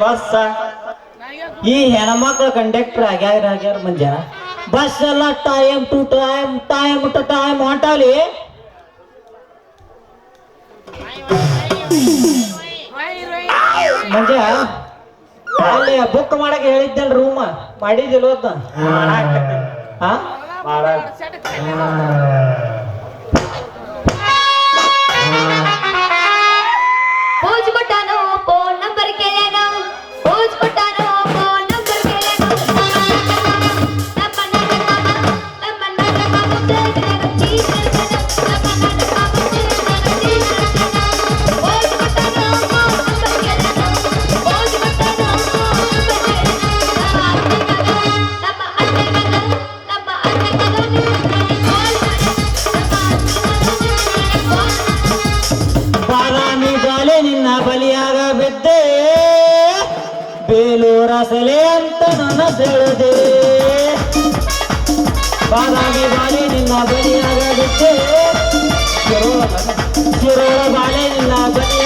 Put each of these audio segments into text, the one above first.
Bus. ಈ ಹೆಣ್ಮಕ್ಳು conductor ಆಗ್ಯಾರ ಆಗ್ಯಾರ ಮಂಜ. ಬಸ್ ಎಲ್ಲ time to time time to time ಹೊಂಟಾಲಿ Manja ಅಲ್ಲಿ ಬುಕ್ ಮಾಡಕ್ ಹೇಳಿದ್ದೇನೆ ರೂಮ್ ಮಾಡಿದಿಲ್ವತ್ತ ಹಾ. ಬಾದಾಗಿ ಬಾಳಿ ನಿನ್ನ ಬಲಿಯಾಗಲಿಕ್ಕೆ. ಕಿರೋಳ ಬಾಳೆ ನಿನ್ನ ಬಲಿಯ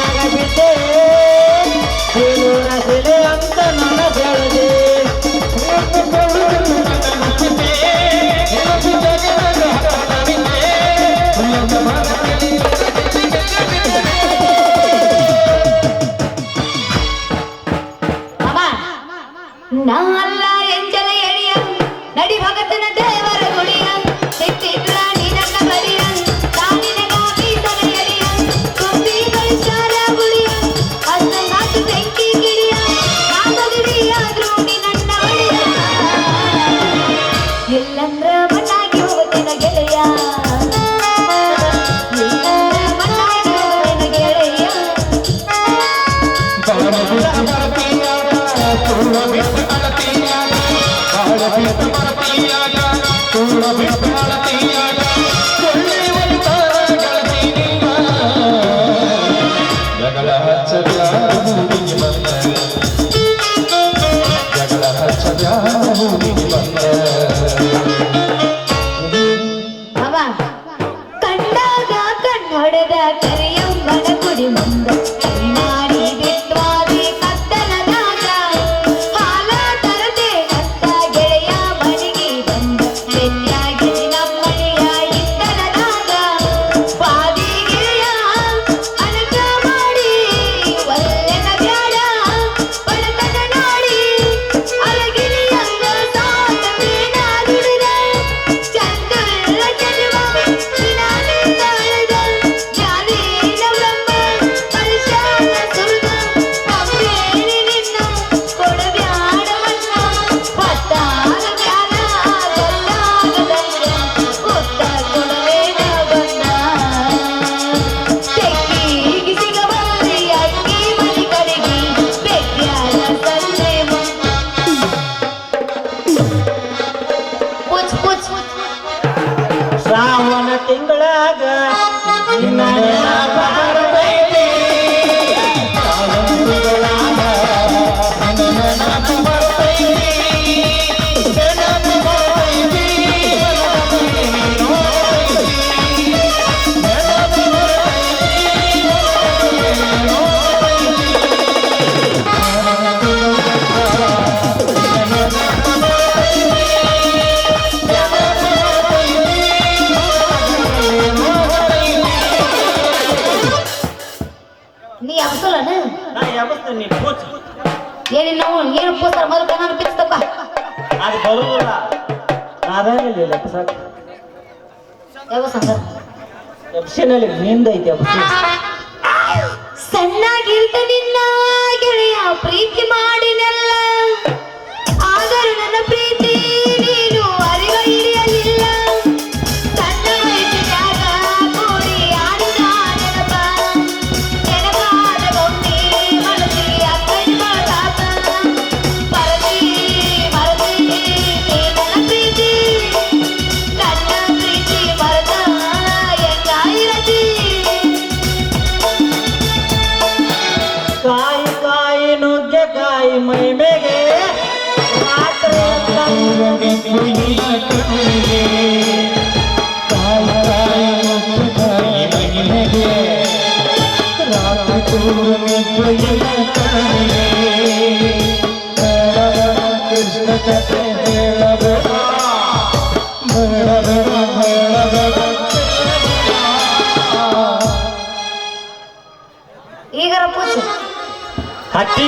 ಹೊಡೆದ ಕರೆಯಂಬಳ ಕುಡಿ ಮುಂದೆ. ನೀ ಎಬ್ಸಲ್ಲನ ಏನಿಲ್ಲ ಏನು ಪೂಸ್ತಾರ ಮೊದಲು ಬಿಚ್ಚಪ್ಪ ಅದು ಬರುವುದಿಲ್ಲ ನಾವೇನಿಲ್ಲ ಸಾಕು. ಯಾವ ನಿನ್ನ ಗೆಳೆಯ ಪ್ರೀತಿ ಮಾಡಿ.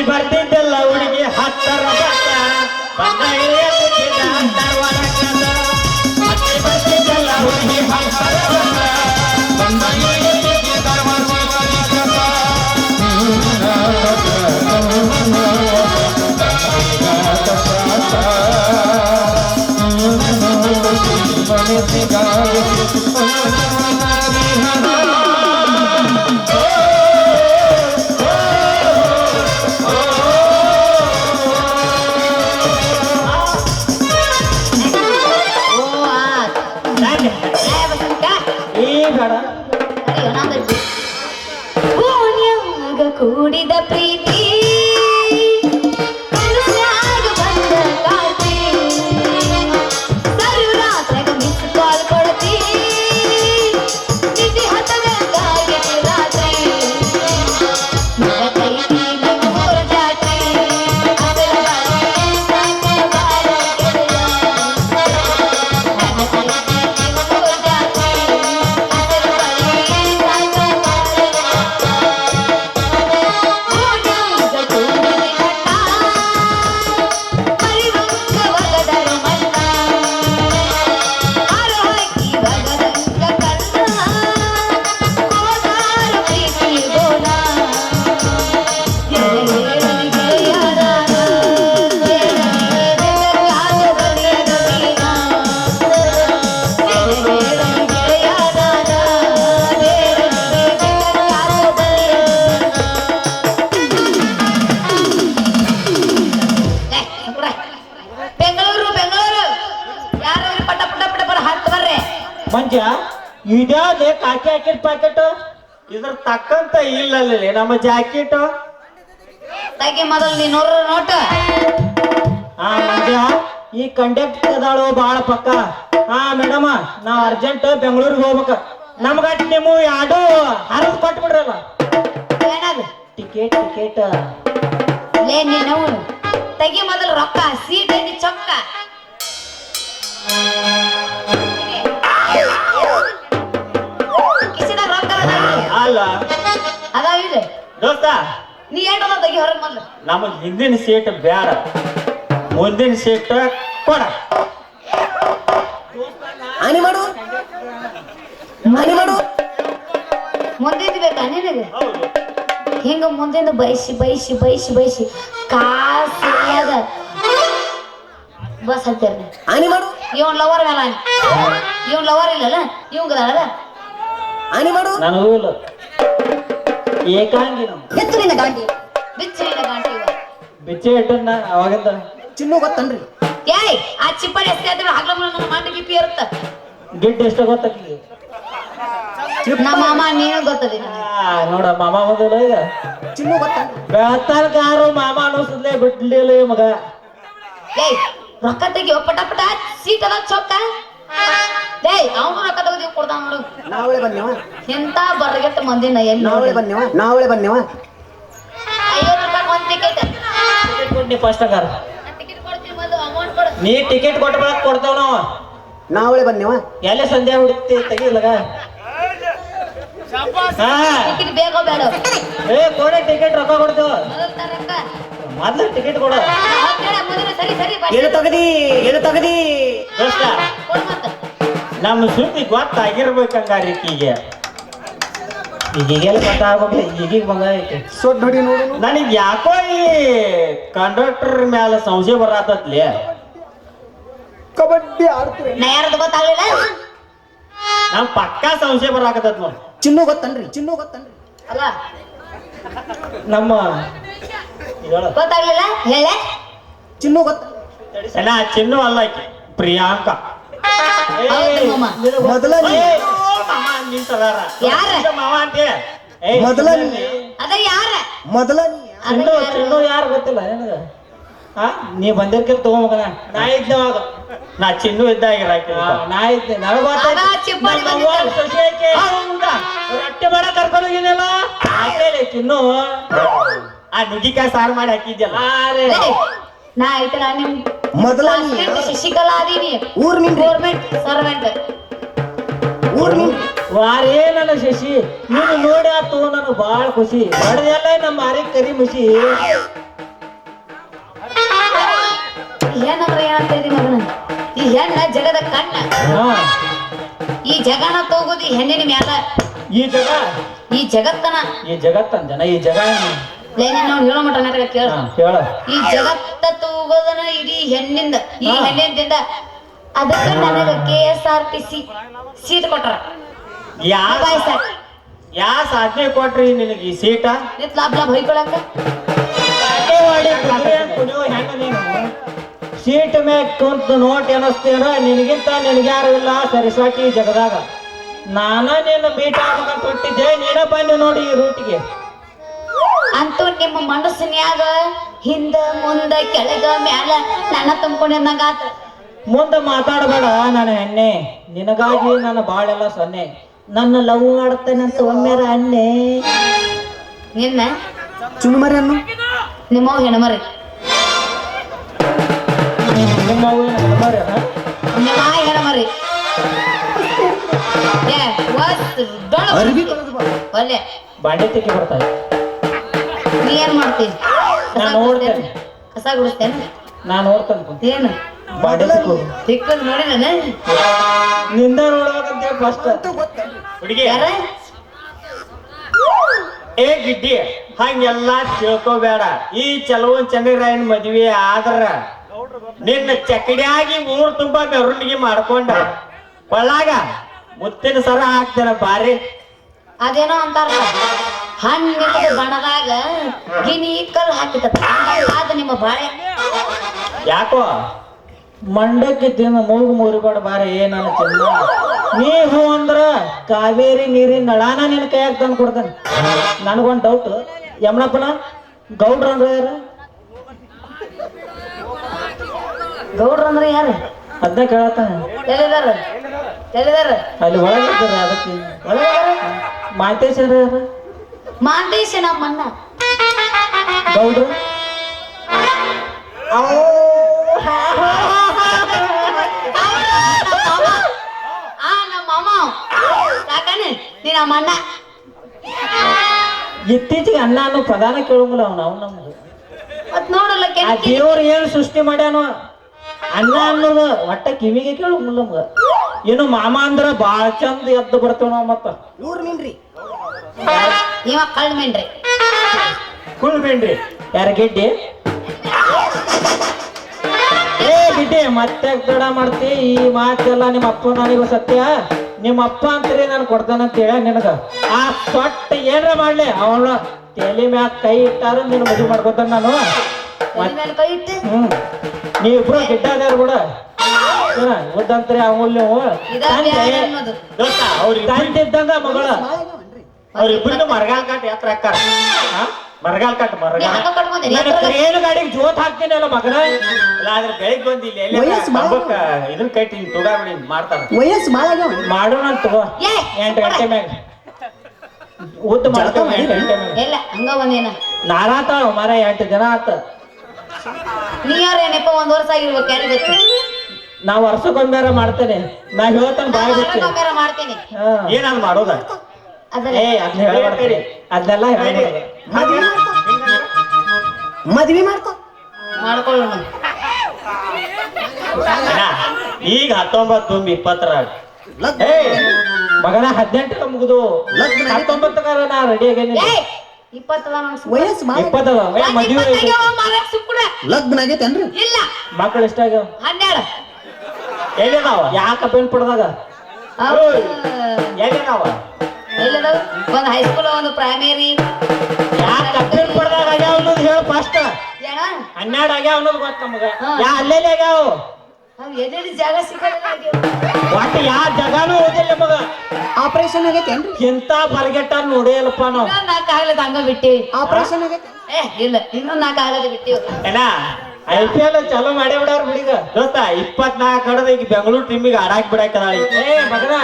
vai ter ಮಂಜ ಇದ್ಯಾವ್ದು ಕಾಕಿ ಹಾಕಿದ ಪ್ಯಾಕೆಟ್ ಇದ್ರ ತಕ್ಕಂತ ಇಲ್ಲಲ್ಲಿ ನಮ್ಮ ಜಾಕೆಟ್. ತಗಿ ಮೊದಲು ನೀನು ನೋಟ. ಆ ಮಂಜ ಈ ಕಂಡಕ್ಟರ್ ಅದಾಳು ಬಾಳ ಪಕ್ಕ. ಹಾ ಮೇಡಮ್ ನಾವ್ ಅರ್ಜೆಂಟ್ ಬೆಂಗಳೂರಿಗೆ ಹೋಗ್ಬೇಕ. ನಮ್ಗಟ್ ನಿಮ್ಮ ಯಾಡು ಹರಿದು ಕೊಟ್ಬಿಡ್ರಲ್ಲ. ಏನದು? ಟಿಕೆಟ್ ಟಿಕೆಟ್ ಲೇ ನೀನು ತಗಿ ಮೊದಲು ರೊಕ್ಕ ಸೀಟ್ ಚೊಕ್ಕ. ದೋಸ್ತ ನೀ ಏಟದ ತೆಗಿ ಹೊರಗೆ ಮೊದಲು ನಮಗ್ ಹಿಂದಿನ ಸೀಟ್ ಬ್ಯಾರ ಮುಂದಿನ ಸೀಟ್ ಕೊಡ. ಅನಿ ಮಾಡು. ಮನಿ ಮಾಡು. ಮುಂದಿದ್ದು ಬೇಕಾ ನಿನಗೆ? ಹೌದು. ಹಿಂಗ ಮುಂದಿಂದ ಬಯಸಿ ಬಯಸಿ ಬಯಸಿ ಬಯಸಿ ಕಾಸು ಅದ ಬಸ್ ಹತ್ತಿರ ಅನಿ ಮಾಡು. ಇವನ್ ಲವರ್ ಮೇಲೆ ಇವನ್ ಲವರ್ ಇಲ್ಲಲ್ಲ ಇವಂಗದ ಅನಿ ಮಾಡು. ನಾನು ಇಲ್ಲ. ಏಕಾಂಗಿ ನಮ್ ಎತ್ತು ನಿನ್ನ ಗಾಂಡಿ ಬಿಚ್ಚಿನ ಗಂಟೆ ಬಿಚ್ಚೆ ಇಟ್ಟನ್ನ ಅವಾಗಿಂದ ಚಿನ್ನು ಗೊತ್ತನ್ರಿ? ಏಯ್ ಆ ಚಿಪ್ಪಡಿ ಎಷ್ಟೇ ಆದ್ರೆ ಹಗ್ಲ ನನ್ನ ಮಂಡಿ ಬಿಪಿ ಇರುತ್ತ. ಗಿಡ್ ಎಷ್ಟ ಗೊತ್ತಾಕಿ ನಮ್ಮ ಮಾಮ ನೀನು ಗೊತ್ತದಿ ನೋಡ ಮಾಮ ಬಂದಿಲ್ಲ ಈಗ. ಚಿನ್ನು ಗೊತ್ತನ್ರಿ? ಬೆಳತಾನ ಕಾರು ಮಾಮ ಅನ್ನಿಸ್ತಲೇ ಬಿಡ್ಲಿಲ್ಲ ಈ ಮಗ. ಏಯ್ ರೊಕ್ಕ ತೆಗಿಯೋ ಪಟ ಪಟ ಸೀಟ್ ಅದ ಚೊಕ್ಕ. ಏಯ್ ಅವನು ಕೊಡ್ತಾನ ನೋಡು. ನಾವಳೆ ಬನ್ನೇವ. ಎಂತ ಬರ್ಗೆಟ್ ಮಂದಿನ ಎಲ್ಲಿ ನಾವಳೆ ಬನ್ನೇವ. ನಾವಳೆ ಬನ್ನೇವ. ಐವತ್ತು ರೂಪಾಯಿ ಒಂದ್ ಟಿಕೆಟ್ ಟಿಕೆಟ್ ಕೊಡ್ನಿ ಫಸ್ಟ್ ಟಿಕೆಟ್ ಕೊಡ್ತೀನಿ ಮೊದಲು ಅಮೌಂಟ್ ಕೊಡು. ನೀ ಟಿಕೆಟ್ ಕೊಟ್ಟ ಬಳಕ ಕೊಡ್ತಾವ ನಾವು. ನಾವಳೆ ಬನ್ನಿವ. ಎಲ್ಲೇ ಸಂಧ್ಯಾ ಹುಡುಕ್ತಿ ತೆಗಿಲಗ? ಟಿಕೆಟ್ ಬೇಕೋ ಬೇಡ. ಏ ಕೊಡೆ ಟಿಕೆಟ್ ರೊಕ್ಕ ಕೊಡ್ತೇವ. ಮೊದಲು ಟಿಕೆಟ್ ಕೊಡ. ಏನು ತಗದಿ ಏನು ತಗದಿ. ದೋಸ್ತ ನಮ್ಮ ಸುದ್ದಿ ಗೊತ್ತಾಗಿರ್ಬೇಕಂಗಾರ ಈಗೀಗೆ. ಈಗೀಗೆಲ್ಲ ಗೊತ್ತಾಗ್ಬೇಕು ಈಗೀಗ ಬಂದೈತಿ ಸೊಡ್ ನೋಡಿ ನೋಡು. ನನಗೆ ಯಾಕೋ ಈ ಕಂಡಕ್ಟರ್ ಮ್ಯಾಲ ಸಂಶಯ ಬರತತ್ಲಿ ಕಬಡ್ಡಿ ಆಡ್ತೀವಿ. ನಾ ಯಾರದು ಗೊತ್ತಾಗ್ಲಿಲ್ಲ? ನಮ್ ಪಕ್ಕಾ ಸಂಶಯ ಬರಾಕತ್ತತ್ ನೋಡಿ. ಚಿನ್ನು ಗೊತ್ತನ್ರಿ ಚಿನ್ನು ಗೊತ್ತನ್ರಿ. ಅಲ್ಲ. ನಮ್ಮ ಗೊತ್ತಾಗ್ಲಿಲ್ಲ? ಹೇಳ. ಚಿನ್ನು ಗೊತ್ತ ಚಿನ್ನು ಅಲ್ಲ ಪ್ರಿಯಾಂಕಾ. ಮೊದಲ ಅಂತೀಯ? ಏ, ಮೊದಲ ಚಿನ್ನು ನೀ- ಅದ ಯಾರ? ಮೊದಲ ನೀ ಯಾರು? ಗೊತ್ತಿಲ್ಲ ನಿನಗ? ನೀ ಬಂದಿರ್ಕಿಲ್ ತಗೊಂಬಕನ ನಾ ಇದ್ದವಾಗ ನಾ ಚಿನ್ನು ಇದ್ದಾಗಿರಾಕಿ ನಾ ಇದ್ದೆ. ರೊಟ್ಟಿ ಮಾಡ ಕರ್ಕೊಂಡು ಹೋಗಿದ್ನಲ್ಲ? ಆಕೇಲಿ ಚಿನ್ನು ಆ ನುಗ್ಗಿಕಾಯಿ ಸಾರು ಮಾಡಿ ಹಾಕಿದ್ಯಲ್ಲ. ನಾ ಐತಲ್ಲ ನಿಮ್ ಮೊದಲ ಶಶಿಕಲಾ ಅದೀನಿ. ಊರ್ ನಿಮ್ ಗೌರ್ಮೆಂಟ್ ಸರ್ವೆಂಟ್ ಊರ್ ನಿಮ್ ವಾರೇ ನನ್ನ ಶಶಿ ನೀನು ನೋಡಿ ಆತು ನನಗೆ ಭಾಳ ಖುಷಿ. ಹೊಡೆದೆಲ್ಲ ನಮ್ಮ ಮಾರಿ ಕರಿ ಮುಷಿ. ಏನಂದ್ರೆ ಏನಂತ ಮಗನ? ಈ ಹೆಣ್ಣ ಜಗದ ಕಣ್ಣ. ಈ ಜಗನ ತಗೋದು ಹೆಣ್ಣಿನ ಮ್ಯಾಲ. ಈ ಜಗ? ಈ ಜಗತ್ತನ. ಈ ಜಗತ್ತನ ಜನ ಈ ಜಗ ನಾವು ಹೇಳೋ ನಾಟಕ ಕೇಳ. ಈ ಜಗತ್ತ ತೂಗೋದನ ಇಡೀ ಹೆಣ್ಣಿಂದ ಈ. ಹೆಣ್ಣಿಂದ ಅದಕ್ಕ ನನಗ K S R T C seat ಕೊಟ್ರ. ಯಾ ಸರ್ ಯಾ ಸಾಧನೆ ಕೊಟ್ರಿ ನಿನಗೆ ಈ ಸೀಟ? ನಿತ್ ಲಾಭ ಲಾಭ ಹೊಯ್ಕೊಳಕ. ಸೀಟ್ ಮ್ಯಾಗ ಕುಂತು ನೋಟ್ ಎನಸ್ತೇನ ನಿನಗಿಂತ ನಿನಗ್ಯಾರು ಇಲ್ಲ ಸರಿಸಾಟಿ ಈ ಜಗದಾಗ. ನಾನ ನಿನ್ನ ಮೀಟ್ ಆಗ್ಬೇಕಂತ ಹೊಟ್ಟಿದ್ದೆ ನೀನ ಬಂದು ನೋಡಿ ಈ ರೂಟಿಗೆ ಅಂತೂ ನಿಮ್ಮ ಮನಸ್ಸಿನ್ಯಾಗ ಹಿಂದ ಮುಂದ ಕೆಳಗ ಮ್ಯಾಲ ನನ್ನ ತುಂಬಿಕೊಂಡಿದ್ದಂಗ ಆತ. ಮುಂದೆ ಮಾತಾಡಬೇಡ ನನ್ನ ಹೆಣ್ಣೆ. ನಿನಗಾಗಿ ನನ್ನ ಬಾಳೆಲ್ಲ ಸೊನ್ನೆ. ನನ್ನ ಲವ್ ಮಾಡ್ತೇನಂತ ಒಮ್ಮೆರ ಅಣ್ಣೆ. ನಿನ್ನ? ಚುನು ಮರಿ ಅನ್ನು. ನಿಮ್ಮವ್ ಹೆಣ್ಮರಿ ನಿಮ್ಮ ಹೆಣಮರಿ? ನಿಮ್ಮ ಹೆಣ್ಮರಿ ಏ ಬಾಂಡೆ ತಿಕ್ಕಿ ಬರ್ತಾರೆ ಏನ್ ಮಾಡ್ತೀನಿ ಕಸ ನಾನ್ ನೋಡ್ತೇನೆ. ಕಸ ಗುಡಿಸ್ತೇನೆ ನಾನು ನೋಡ್ತೇನೆ ಏನು? ಬಾಂಡೆ ತಿಕ್ಕು ತಿಕ್ಕದ್ ನೋಡಿ ನಾನು. ನಿಂದ ನೋಡ್ಬೇಕಂತ ಫಸ್ಟ್ ಹುಡುಗಿ. ಯಾರ? ಏ ಗಿಡ್ಡಿ ಹಂಗೆಲ್ಲ ತಿಳ್ಕೋಬೇಡ. ಈ ಚಲವನ್ ಚಂದ್ರರಾಯನ್ ಮದ್ವೆ ಆದ್ರ ನಿನ್ನ ಚಕಡಿಯಾಗಿ ಊರ್ ತುಂಬಾ ಮೆರವಣಿಗೆ ಮಾಡ್ಕೊಂಡ. ಒಳ್ಳಾಗ ಮುತ್ತಿನ ಸರ ಹಾಕ್ತೇನೆ ಬಾರಿ. ಅದೇನೋ ಅಂತಾರ ಹಣ್ಣಿನ ಬಣದಾಗ ಗಿನಿ ಕಲ್ಲು ಹಾಕಿದ ನಿಮ್ಮ ಬಾಳೆ. ಯಾಕೋ? ಮಂಡಕ್ಕೆ ತಿನ್ನ ಮೂಗು ಮುರಿಬೇಡ ಬಾರ ಏನನ್ನ ತಿನ್ನ ನೀ ಹೂ ಅಂದ್ರ ಕಾವೇರಿ ನೀರಿನ ನಳಾನ ನಿನ್ನ ಕೈಯಾಗ ತಂದು ಕೊಡ್ತೇನೆ. ನನಗೊಂದು ಡೌಟ್ ಯಮನಪ್ಪನ ಗೌಡ್ರ ಅಂದ್ರೆ ಯಾರ? ಗೌಡ್ರ ಅಂದ್ರೆ ಯಾರು? ಅದನ್ನ ಕೇಳತ್ತಾನ ಎಲ್ಲಿದಾರ ಎಲ್ಲಿದಾರ ಅಲ್ಲಿ ಒಳಗಿದ್ದಾರೆ ಅದಕ್ಕೆ. ಮಾತೇಶ್ವರ ಯಾರ? ನಮ್ಮಣ್ಣ ಗೌಡ್ರು ಆ ನಮ್ಮ ಮಾಮ. ಸಾಕನೆ ನೀನ್ ನಮ್ಮ ಅಣ್ಣ ಇತ್ತೀಚೆಗೆ ಅನ್ನ ಅನ್ನೋ ಪದಾನ ಕೇಳಂಗಿಲ್ಲ ಅವ್ನು ಅವ್ನು ನಮ್ದು ಮತ್ ನೋಡಲ್ಲ ಆ ದೇವ್ರು ಏನು ಸೃಷ್ಟಿ ಮಾಡ್ಯಾನೋ ಅನ್ನ ಅನ್ನೋದು ಒಟ್ಟ ಕಿವಿಗೆ ಕೇಳಂಗಿಲ್ಲ ನಮ್ಗ. ಏನು ಮಾಮ ಅಂದ್ರ ಬಾಳ ಚಂದ ಎದ್ದು ಬರ್ತೇವ ನಾವ್ ಮತ್ತ. ನೋಡ್ರಿ ಮೀನ್ರಿ. ಇವ ಕಳ್ ಮೇನ್ರಿ ಕುಳ್ ಬೇಡ್ರಿ ಯಾರ ಗೆಡ್ಡಿ? ಏ ಗಿಡ್ಡಿ ಮತ್ತೆ ತಡ ಮಾಡ್ತಿ. ಈ ಮಾತೆಲ್ಲ ನಿಮ್ಮ ಅಪ್ಪ ನನಗೂ ಸತ್ಯ. ನಿಮ್ಮ ಅಪ್ಪ ಅಂತೀರಿ ನಾನು ಕೊಡ್ತಾನಂತ ಹೇಳ ನಿನಗ. ಆ ಸೊಟ್ಟ ಏನ್ರ ಮಾಡ್ಲಿ. ಅವಳ ತಲೆ ಮ್ಯಾಗ ಕೈ ಇಟ್ಟಾರ ನೀನು ಮದುವೆ ಮಾಡ್ಕೊತಾನ ನಾನು. ಕೈ ಇಟ್ಟು? ಹ್ಮ್. ನೀವಿಬ್ರು ಗಿಡ್ಡಾದ್ಯಾರ ಕೂಡ? ಉದ್ದಂತ್ರಿ ಅಮೂಲ್ಯವು? ಅನ್ನೋದು? ತಂದಿದ್ದಂಗ ಮಗಳ. ಬಾಳಾಗ್ಯಾವನ್ರಿ ಅವ್ರಿಬ್ರು ಮರಗಾಲ್ ಕಾಟ್ ಯಾತ್ರ ಹಾಕಾರ ಮರಗಾಲ್ ಕಾಟ್ ಮರಗಾಲ್. ಟ್ರೈನ್ ಗಾಡಿಗೆ ಜೋತ್ ಹಾಕ್ತೀನಿ ಅಲ್ಲ ಮಗನ? ಇಲ್ಲ ಆದ್ರೆ ಬೆಳಿಗ್ಗೆ ಬಂದು ಇಲ್ಲಿ ಎಲ್ಲಿ ಕಂಬಕ್ಕ ಇದನ್ನ ಕಟ್ಟಿ ತುಗಾಬಿಡಿ ಮಾಡ್ತಾರ. ವಯಸ್ಸು ಬಾಳಾಗ್ಯಾವನ್ರಿ ಮಾಡೋಣ ಅಂತ ತಗೋ. ಏ ಎಂಟು ಗಂಟೆ ಮ್ಯಾಗ. ಉದ್ದ ಮಾಡ್ತಾವ ಎಂಟು ಗಂಟೆ ಮ್ಯಾಗ. ಇಲ್ಲ ಹಂಗ ಒಂದೇನ ನಾರಾತಾಳ ಮರ ಎಂಟು ದಿನ ಆತ. ನೀ ಯಾರೇನಪ್ಪ ಒಂದ್ ವರ್ಷ ಆಗಿರ್ಬೇಕು ಯಾರಿಗೆ ಗೊತ್ತು? ನಾ ವರ್ಷಕ್ಕೊಂದ್ಯಾರ ಮಾಡ್ತೇನೆ. ನಾ ಹೇಳ್ತಾನೆ ಬಾಯ್ ಬಿಡ್ತೀನಿ ವಾರಕ್ಕೊಮ್ಮೆರ ಮಾಡ್ತೀನಿ. ಹಾ. ಏನದ್ ಮಾಡೋದ? ಅದನ್ನೆಲ್ಲ ಮದ್ವಿ ಮದ್ವಿ ಮಾಡ್ತಾವ ಮಾಡ್ಕೊಳ್ಳೋಣ. ಈಗ ಹತ್ತೊಂಬತ್ತು ತುಂಬ ಇಪ್ಪತ್ತರ ಲಗ್ನ. ಏ ಮಗನ ಹದಿನೆಂಟು ಮುಗಿದು. ಹತ್ತೊಂಬತ್ತಕ್ಕಾರ ನಾ ರೆಡಿ ಆಗೇನಿ ಲಗ್ನ ಆಗೈತೇನ್ರಿ ಇಲ್ಲ. ಮಕ್ಕಳು ಎಷ್ಟ ಆಗ್ಯಾವ? ಹನ್ನೆರಡು. ಎಲ್ಲಿದಾವ? ಯಾಕ ಬೆನ್ ಪಡ್ದಾಗ. ಎಲ್ಲಿದಾವ ಒಂದು ಹೈಸ್ಕೂಲ್ ಒಂದು ಪ್ರೈಮರಿ ಫಸ್ಟ್ ಏನ? ಹನ್ನೆರಡು ಆಗ್ಯಾವ ಅನ್ನೋದು ಗೊತ್ತ ನಮಗ. ಯಾ ಅಲ್ಲೇ ಆಗ್ಯಾವ? ಎದೆಡಿ ಜಾಗ ಸಿಕ್ಕಲ್ಲ ಒಟ್ಟು ಯಾ ಜಾಗನೂ ಓದಿಲ್ಲ ಮಗ ಆಪರೇಷನ್ ಆಗೈತೇನ್ರಿ ಇಂತ ಬರ್ಗೆಟ್ಟ ನೋಡೇ ಇಲ್ಲಪ್ಪ ನಾವು. ನಾಲ್ಕು ಆಗ್ಲದ ಹಂಗ ಬಿಟ್ಟಿವಿ ಆಪರೇಷನ್ ಆಗೈತೆ? ಏ ಇಲ್ಲ. ಇನ್ನೊಂದ್ ನಾಲ್ಕು ಆಗದ ಬಿಟ್ಟಿವಿ. ಏನ? ಐ ಪಿ ಎಲ್ ಚಾಲೂ ಮಾಡೇ ಬಿಡಾರ ಹುಡುಗ ದೋಸ್ತ ಇಪ್ಪತ್ನಾಲ್ಕು ಕಡದ ಈಗ ಬೆಂಗಳೂರು ಟೀಮಿಗೆ ಆಡಾಕ್ ಬಿಡಾಕ. ಏ ಮಗನ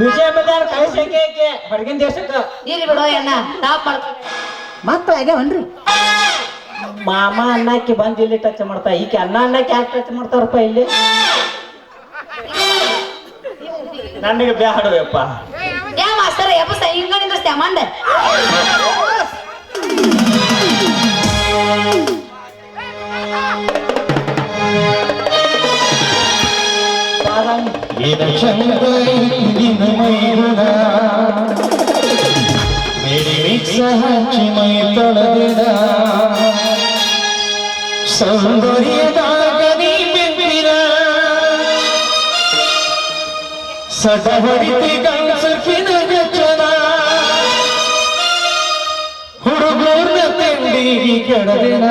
ವಿಜಯ ಮಧ್ಯಾಹ್ನ ಕಳಿಸಕ್ಕೆ ಏಕೆ ಹೊರಗಿನ ದೇಶಕ್ಕ. ಇಲ್ಲಿ ಬಿಡೋ ಅಣ್ಣ ಟಾಪ್ ಮಾಡ್ಕೊ. ಮಕ್ಳು ಆಗ್ಯಾವನ್ರಿ ಮಾಮ ಅನ್ನಕ್ಕೆ ಬಂದು ಇಲ್ಲಿ ಟಚ್ ಮಾಡ್ತಾ ಈಕೆ ಅನ್ನ ಅನ್ನಕ್ಕೆ ಯಾಕೆ ಟಚ್ ಮಾಡ್ತಾರಪ್ಪ ಇಲ್ಲಿ? ನನಗೆ ಬ್ಯಾಡವಪ್ಪ ಯಾವ ಮತ್ತೆ ಯಪ್ಪ ಮೈಗುಣ ಮೇರಿ ಮಿಕ್ಸ ಹಚ್ಚಿ ಮೈ ತೊಳೆದಿದ ಸೌಂದರ್ಯದಾಗ ನೀ ಬೆಂದಿರ ಸಟ ಹೊಡಿತಿ ಗಚ್ಚನ ಹುಡುಗೂರ್ನ ತಿಂಡಿಗೆ ಕೆಡದಿನ.